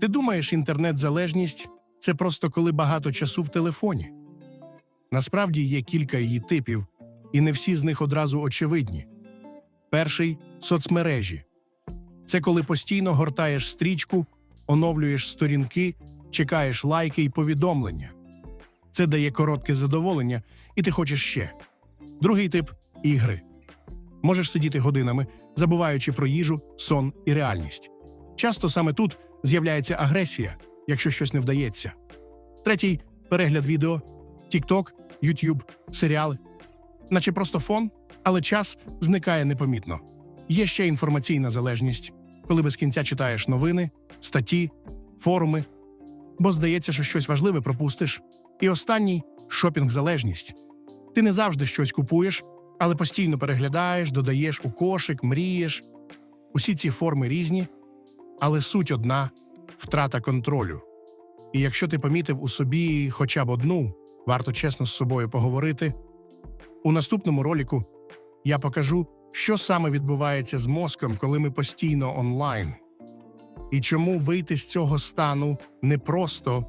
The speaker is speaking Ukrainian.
Ти думаєш, інтернет-залежність це просто коли багато часу в телефоні. Насправді є кілька її типів, і не всі з них одразу очевидні. Перший соцмережі. Це коли постійно гортаєш стрічку, оновлюєш сторінки, чекаєш лайки і повідомлення. Це дає коротке задоволення, і ти хочеш ще. Другий тип ігри. Можеш сидіти годинами, забуваючи про їжу, сон і реальність. Часто саме тут з'являється агресія, якщо щось не вдається. Третій перегляд відео, TikTok, YouTube, серіали. Наче просто фон, але час зникає непомітно. Є ще інформаційна залежність, коли без кінця читаєш новини, статті, форуми, бо здається, що щось важливе пропустиш. І останній шопінг-залежність. Ти не завжди щось купуєш, але постійно переглядаєш, додаєш у кошик, мрієш. Усі ці форми різні, але суть одна втрата контролю. І якщо ти помітив у собі хоча б одну, варто чесно з собою поговорити. У наступному ролику я покажу, що саме відбувається з мозком, коли ми постійно онлайн, і чому вийти з цього стану непросто,